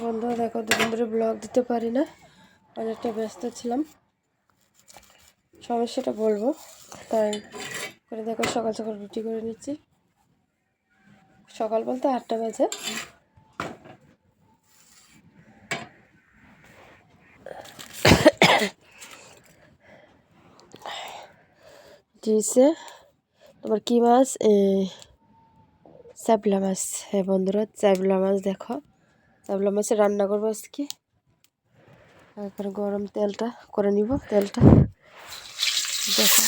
বন্ধুরা দেখো দুদিন ধরে ব্লগ দিতে পারি না। অনেকটা ব্যস্ত ছিলাম। সমস্যাটা বলব। তাই করে দেখো, সকাল সকাল রুটি করে নিচ্ছি। সকাল বলতে আটটা বাজে। দিয়েছে। তোমার কি মাছ? চ্যাপলা মাছ। হ্যাঁ বন্ধুরা চ্যাপলা মাছ দেখো। চ্যাপলা মাছের রান্না করব আজকে। এখানে গরম তেলটা করে নিব, তেলটা। দেখো।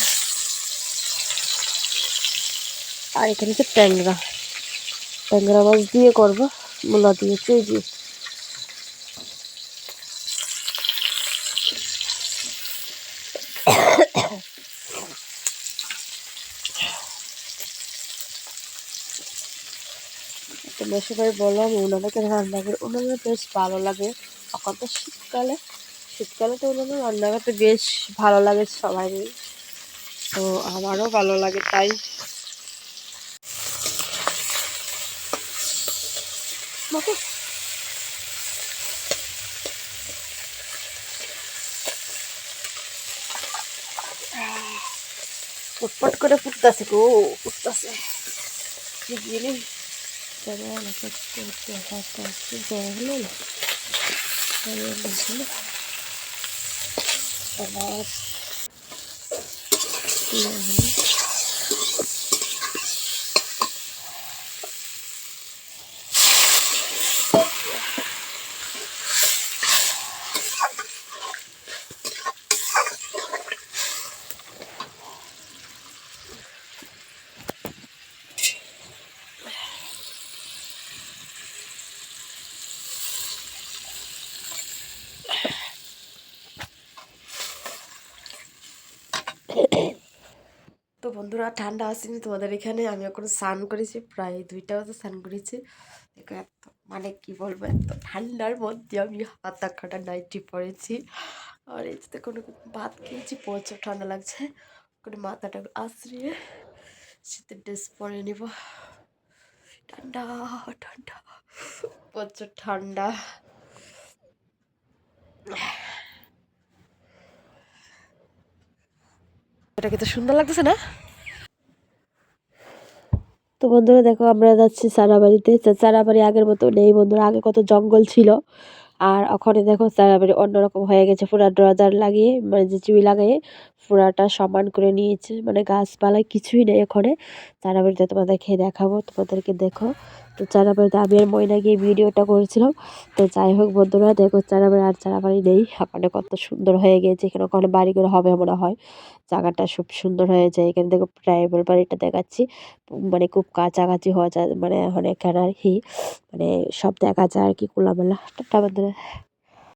আর এখানে হচ্ছে ট্যাংরা। ট্যাংরা মাছ দিয়ে করব, মূলা দিয়ে এই যে তো মেশোভাই বললাম ওনাদেরকে রান্না করে ওনাদের বেশ ভালো লাগে। এখন তো শীতকালে শীতকালে তো ওনাদের রান্না করতে বেশ ভালো লাগে সবারই তো আমারও ভালো লাগে তাই। বাবা, ফুটফট করে ফুটতেছে গো ফুটতেছে। গেলে Pero bueno, que que hasta aquí problema. Pero bueno, vamos. Vamos. বন্ধুরা, ঠান্ডা আসেনি তোমাদের এখানে আমি এখন স্নান করেছি, প্রায় দুইটা বাজে স্নান করেছি। দেখো এত মানে কি বলব, এত ঠান্ডার মধ্যে আমি হাত কাটা নাইটি পরেছি আর এই যে কোনো ভাত খেয়েছি, প্রচুর ঠান্ডা লাগছে। করে মাথাটা আশ্রিয়ে শীতের ড্রেস পরে নিব। ঠান্ডা ঠান্ডা, প্রচুর ঠান্ডা। এটা কিন্তু সুন্দর লাগতেছে না? তো বন্ধুরা দেখো, আমরা যাচ্ছি চারাবাড়িতে চারাবাড়ি আগের মতো নেই বন্ধুরা, আগে কত জঙ্গল ছিল। আর ওখানে দেখো চারাবাড়ি অন্যরকম হয়ে গেছে, পুরা ড্রজার লাগিয়ে মানে যে চিবি লাগিয়ে পুরাটা সমান করে নিয়েছে। মানে গাছপালা কিছুই নেই ওখানে চারাবাড়িতে তোমাদেরকে দেখাবো, তোমাদেরকে দেখো। তো চারাবাড়িতে আমি আর ময়না গিয়ে ভিডিওটা করেছিলাম। তো যাই হোক বন্ধুরা, দেখো চারাবাড়ি আর চারাবাড়ি নেই। ওখানে কত সুন্দর হয়ে গেছে এখানে ওখানে বাড়ি করে হবে মনে হয়। জায়গাটা খুব সুন্দর হয়ে যায়। এখানে দেখো ট্রাইবেল বাড়িটা দেখাচ্ছি। মানে খুব কাছাকাছি হওয়া যায়। মানে অনেকখানে আর কি। মানে সব দেখা যায় আর কি খোলামেলা। টাটা বন্ধুরা।